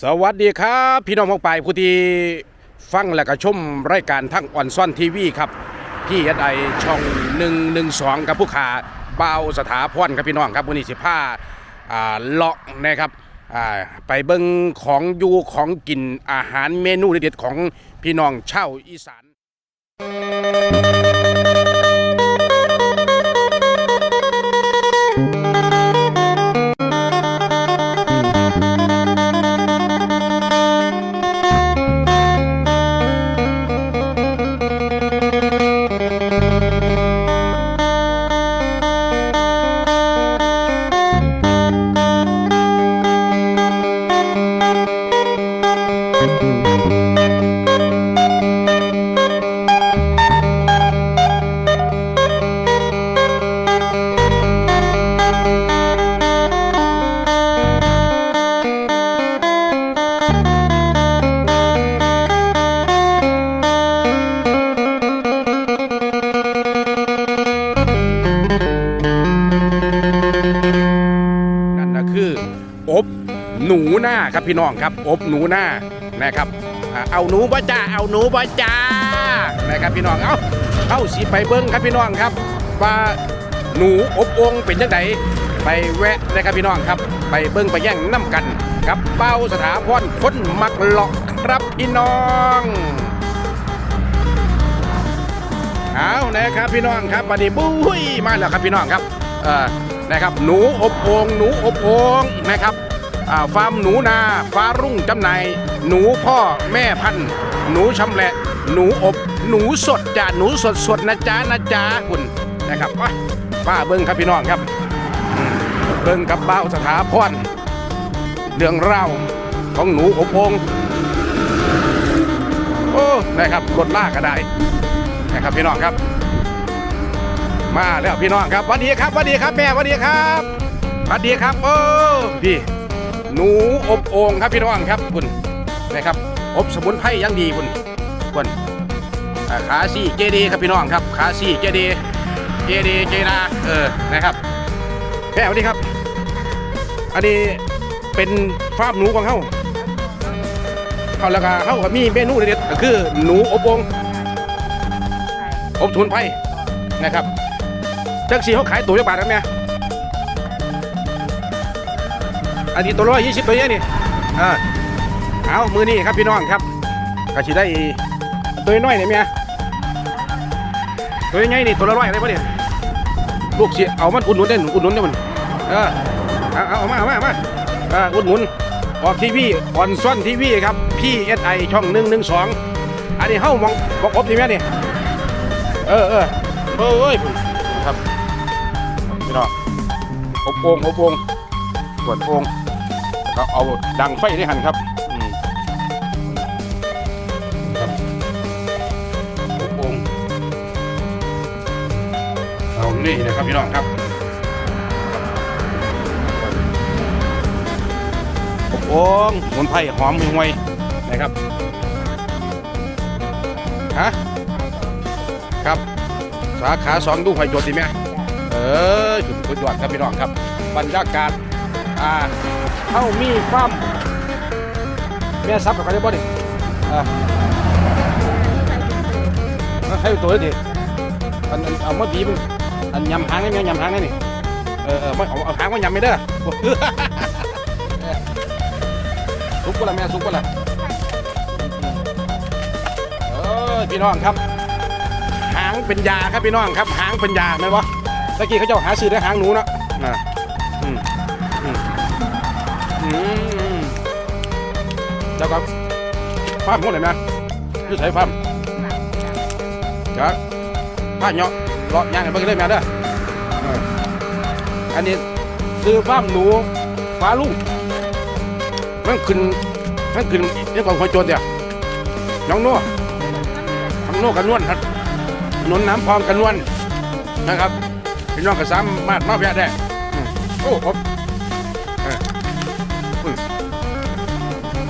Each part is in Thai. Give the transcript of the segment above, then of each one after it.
สวัสดีครับพี่น้องพงไปผู้ที่ฟังและก็ชมรายการทั้งออนซ่อนทีวีครับพี่เอไอช่อง1 1 2กับผู้ขาเบาสถาพรครับพี่น้องครับวันนี้สิผ้าอ่าเลาะนะครับอ่าไปเบิ่งของอยู่ของกินอาหารเมนูเด็ดๆของพี่น้องเช่าวอีสานนั่น หนูหน้าครับพี่น้องครับ อบหนูหน้านะครับเอาหนูบ่จ้าเอาหนูบ่จ้านะครับพี่น้องเอาเข้าสีไปเบิ้งครับพี่น้องครับ ว่าหนูอบองเป็นยังไงไปแวะนะครับพี่น้องครับ ไปเบิ้งไปแย่งน้ำกันกับเป้าสถาพรคนมักหลอกครับพี่น้องเอานะครับพี่น้องครับวันนี้บุ้ยมาแล้วครับพี่น้องครับเออนะครับหนูอบโองหนูอบโองนะครับ ฟาร์มหนูนาฟ้ารุ่งจำหน่ายหนูพ่อแม่พันธุ์หนูชำแหละ หนูอบ หนูสดจ้าหนูสดสดนะจ๊ะนะจ๊ะคุณนะครับป้าเบิ้งครับพี่น้องครับ เบิ้งกับเบ้าสถาพรเรื่องเล่าของหนูอบองโอ้นะครับรถลากก็ได้นะครับพี่น้องครับ มาแล้วพี่น้องครับสวัสดีครับสวัสดีครับแม่สวัสดีครับสวัสดีครับโอ้พี่ หนูอบโอ่งครับพี่น้องครับคุณนะครับอบสมุนไพรอยังดีคุณคุณอ่าขาซี่เจดีครับพี่น้องครับขาซี่เจดีเจดีเจนาเออนะครับแม่สวัสดีครับ อันนี้เป็นฟาร์มหนูของเขาเขาแล้วก็เขาก็มีเมนูเด็ดๆก็คือหนูอบโอ่งอบสมุนไพรนะครับจักสีเขาขายตัวจักบาทครับเนี่ อันนี้ตัวร้อยยี่สิบตัวเนี้ยนี่อ่าเอามือนี่ครับพี่น้องครับก็สิได้ตัวน้อยเนี่ยเมียตัวใหญ่นี่ตัวละร้อยอะไรปะเนี่ยลูกเสียเอามันอุดหนุนได้อุดหนุนได้มันเออเอาเอาเอามาเอามาเอามาอ่าอุดหนุนออกทีวีออนซ่อนทีวีครับพี่เอสไอช่องหนึ่งหนึ่งสองอันนี้เฮ้ามองบอกอบดีไหมเนี่ยเออเออเออเอ้ยครับพี่น้องอบโอ่งอบโอ่งตรวจโอ่ง ก็เอาดังไฟได้หันครับอืมครับอบโอ่งเอานี่นะครับพี่น้องครับอบโอ่งสมุนไพรหอมห่วยๆนะครับฮะครับ สาขาสองดูไฟโจทย์ดีไหมเออจุดสุดยอดครับพี่น้องครับ บรรยากาศ อ่าเข้ามีความแม่ซับกับใครได้บ่ดิอ่าเอาให้ตัวดิอันอันเอามาบีบอันยำหางได้ไหมยำหางได้นี่เออเออไม่เอาเอาหางมายำไม่ได้ซุปก็ละแม่ซุปก็ละเออพี่น้องครับ หางเป็นยาครับพี่น้องครับ หางเป็นยาไหมวะตะกี้เขาเจ้าหาซื้อได้หางหนูเนาะอ่าอืม เจ้าครับฟาร์มงดเลยไหมคือใส่ฟาร์มจ้ะฟาร์มเนาะเลาะย่างกันไปเลยแม่เด้ออันนี้คือฟาร์มหนูฟ้าลุงมันขึ้นมันขึ้นเรื่องของหัวโจรเดียน้องโน่ทำโน่กันนวลครับถนนน้ำพร้องกันนวลนะครับพี่น้องก็สามารถมาแวะได้โอ้ผมเ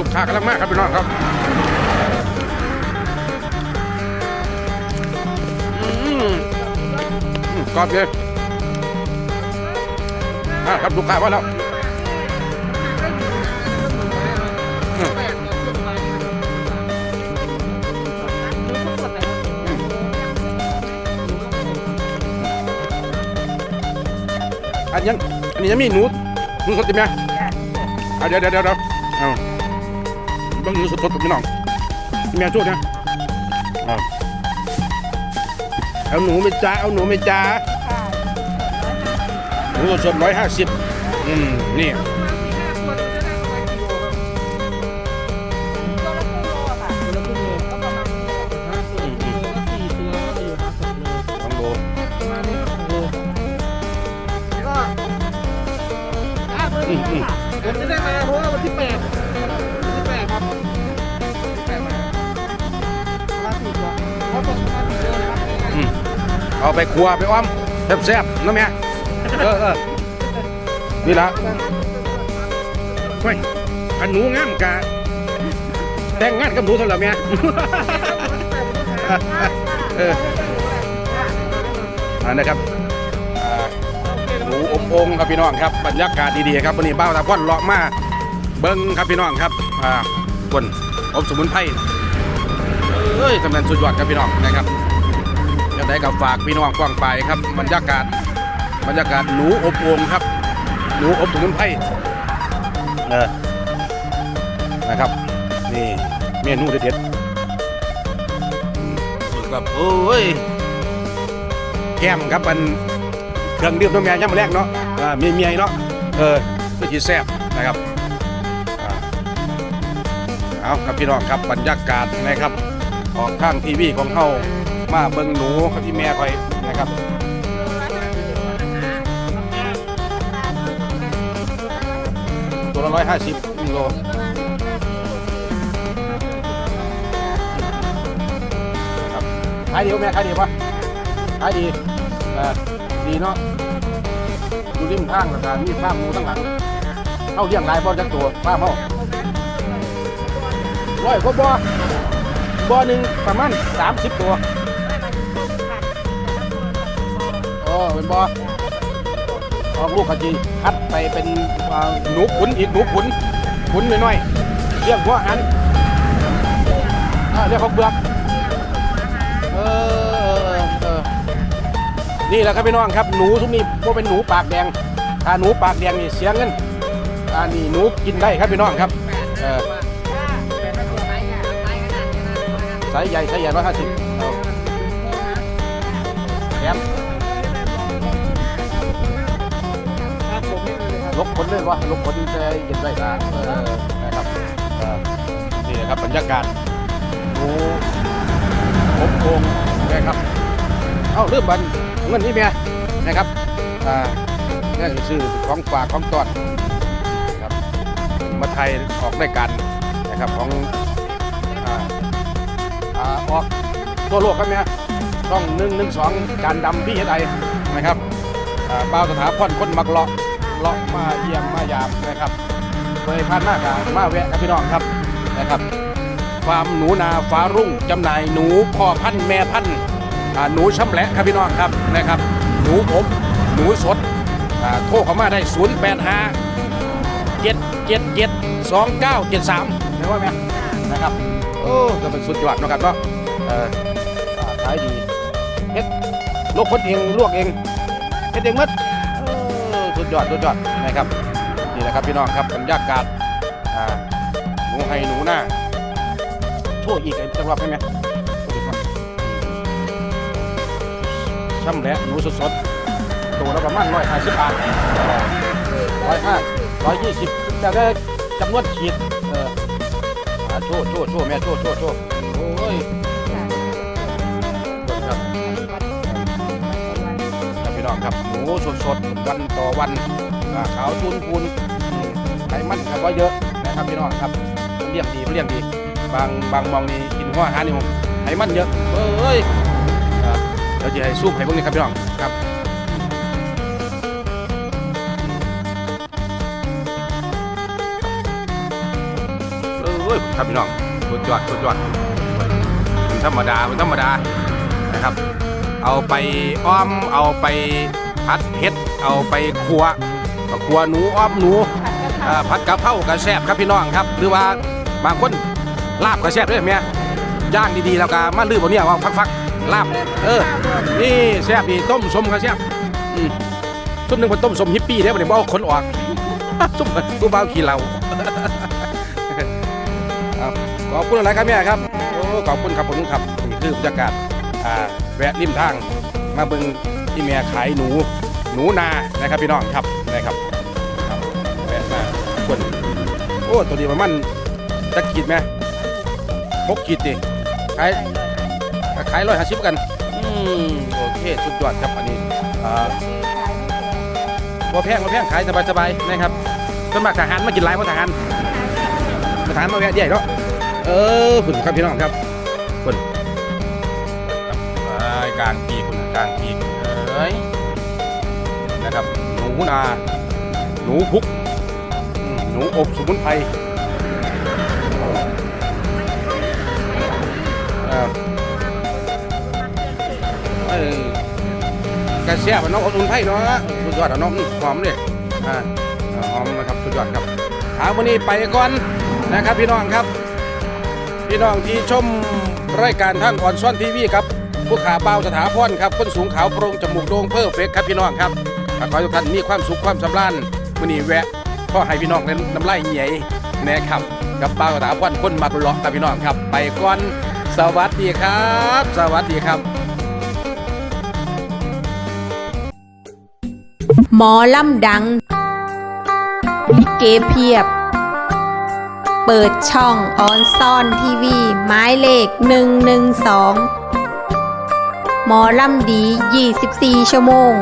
ลูกค้ากำลังมากครับพี่น้องครับกรอบเลยนะครับลูกค้าว่าแล้วอันนี้อันนี้ยังมีหนูหนูสดติไหมเดี๋ยวเดี๋ยวเดี๋ยวเดี๋ยว เอาต้องหนูสดสดกับพี่น้องแม่ช่วยนะเอาหนูไม่จ้าเอาหนูไม่จ้าหนูสดร้อยห้าสิบอืมนี่ตัวละครึ่งโลค่ะตัวละครึ่งโลก็ประมาณนี้ห้าตัวก็อีก็จะอยู่ประมาสองโลสองโลประมนี้สองโลแล้วก็อ่าเบอร์นี้เลยค่ะผมจะได้มาเพราะว่าวันที่แปด เอาไปครัวไปอ้อมแซ่บๆนะแม่เออเออนี่ละเฮ้ยอันหนูงามกะแต่งงานกับหนูเท่าไหร่แม่เอออันนะครับหนูอบองครับพี่น้องครับบรรยากาศดีๆครับวันนี้บ้าวตาพ่อนเลาะมาเบิ้งครับพี่น้องครับอ่าบนอบสมุนไพรเอ้ยทำงานสุดยอดครับพี่น้องนะครับ จะได้กับฝากพี่น้องกว้างไปครับบรรยากาศบรรยากาศหนูอบโองครับ หนูอบสมุนไพรเออนะครับนี่เมนูเด็ดๆแบบโอ้ยแก้มครับมันเครื่องดื่มน้ำแม่ย่ำแรกเนาะอ่ามีเมียเนาะเออก็จีแซ่บนะครับอ่าเอาครับพี่น้องครับบรรยากาศนะครับออกข้างทีวีของเขา มาเบิ่งหนูครับพี่แม่คอยนะครับตัวละร้อยห้าสิบโลครับขายดีปะแม่ขายดีปะขายดีดีเนาะดูริมทางแล้วก็มีฟาร์มหมูทั้งหลังเข้าเลี้ยงลายบ่อจักตัวฟาร์มเขาร้อยกว่าบ่อบ่อหนึ่งประมาณสามสิบตัว เป็นบ่อออกลูกขจีคัดไปเป็นอ่าหนูขุนอีกหนูขุนขุนน้อยๆเลี้ยงหัวหันอ่าเรียกเขาเบือกเออเออนี่แหละครับพี่น้องครับหนูทุกนี้พวกเป็นหนูปากแดงถ้าหนูปากแดงนี่เสียเงินอ่านี่หนูกินได้ครับพี่น้องครับเออไซส์ใหญ่ไซส์ใหญ่ร้อยห้าสิบ ลยคนเลยวะลบขนจะเย็นไว้นะเออนะครับเออนี่นะครับบรรยากาศหนูผมโคงนะครับเอ้าเริ่มบันเงินนี่เมียนะครับอ่านี่นซื้อของฝากของตอนครับมาไทยออกรายการนะครับของอ่าอ่าออกทั่วโลกครับเนี่ยช่องหนึ่งหนึ่งสองจานดำพี่เอไอนะครับอ่าเป้าสถาพรคนมักเลาะ เลาะมาเยี่ยมมายามนะครับเคยผ่านหน้ากามาแวะครับพี่น้องครับนะครับฟาร์มหนูนาฟ้ารุ่งจำหน่ายหนูพ่อพันธุ์แม่พันธุ์อ่าหนูช้ำแหละครับพี่น้องครับนะครับ หนูอบหนูสดอ่าโทรเข้ามาได้ 0 8 5 7 7 7 2 9 7 3เห็นว่าไหมนะครับโอ้ก็เป็นสุดยอดเนาะครับเนาะเอออ่าขายดีเฮ็ดลวกคนเองลวกเองเฮ็ดเองหมดเออสุด ยอดสุดยอดนะครับนี่แหละครับพี่น้องครับบรรยากาศหนูให้หนูหน้าโชว์อีกจังหวะใช่ไหมช่ำแหละหนูสดๆตัวละประมาณร้อยห้าสิบบาทร้อยห้าร้อยยี่สิบแต่ได้จำนวนขีดเอออ่าโชว์โชว์โชว์แม่โชว์โชว์โชว์ น้องครับหมูสดสดๆวันต่อวันขาวจุนพูนไขมันกับว่าเยอะนะครับพี่น้องครับเลี้ยงดีเลี้ยงดี บางบางมองนี่กินหัวอาหารนี่ผมไขมันเยอะเอ้ยอ่าเดี๋ยวจะให้ซูมให้พวกนี้ครับพี่น้องครับเอ้ยครับพี่น้องสุดยอดสุดยอดมันธรรมดามันธรรมดานะครับ เอาไปอ้อม เอาไปผัดเห็ด เอาไปขัวขัวหนูอ้อมหนูอ่าผัดกะเพรากระแซบครับพี่น้องครับ หรือว่าบางคนลาบกระแซบด้วยเมียย่างดีๆแล้วก็มาลืบบนเนี่ยว่าฟักๆลาบเออ นี่แซบดีต้มสมกระแซบอืมซุปหนึ่งเป็นต้มสมฮิปปี้เด้อบ่ได้บ่เอาคนออกซุปผู้บ่าวขี้เหล้าครับขอบคุณอะไรครับแม่ครับโอ้ขอบคุณครับผมครับนี่คือบรรยากาศอ่า แวะริมทางมาเบิ่งที่แม่ขายหนูหนูนานะครับพี่น้องครับนะครับครับแวะมาคนโอ้ตัวนี้ประมาณจะขีดไหมหกขีดดิขายขายร้อยห้าสิบกันอืมโอเคสุดยอดครับอันนี้อ่าบ่แพงบ่แพงขายสบายๆนะครับสวนมัครทหารมากินหลายเพราะทหารสถานมาแวะใหญ่เนาะเออคุณครับพี่น้องครับ กลางปีคุณกลางปีเอ้ยนะครับ หนูนา หนูพุก หนูอบสมุนไพรเออกระเสียบน้องอบสมุนไพรเนาะสุดยอดอะน้องหอมเลยอ่าหอมนะครับสุดยอดครับเอาวันนี้ไปก่อนนะครับพี่น้องครับ พี่น้องที่ชมรายการทางออนซ่อนทีวีครับ ผู้ขาเบาสถาพรครับคนสูงขาวโปร่งจมูกโด่งเพิ่มเฟกครับพี่น้องครับขอให้ทุกท่านมีความสุขความสำราญวันนี้แวะก็ให้พี่น้องเล่นน้ำลายเหนียยนะครับกับเบาสถาพรคนมักเลาะครับพี่น้องครับ ไปก่อนสวัสดีครับ สวัสดีครับ หมอลำดัง เกเพียบ เปิดช่องออนซ่อนทีวี หมายเลข 112ห มอลำดี 24 ชั่วโมง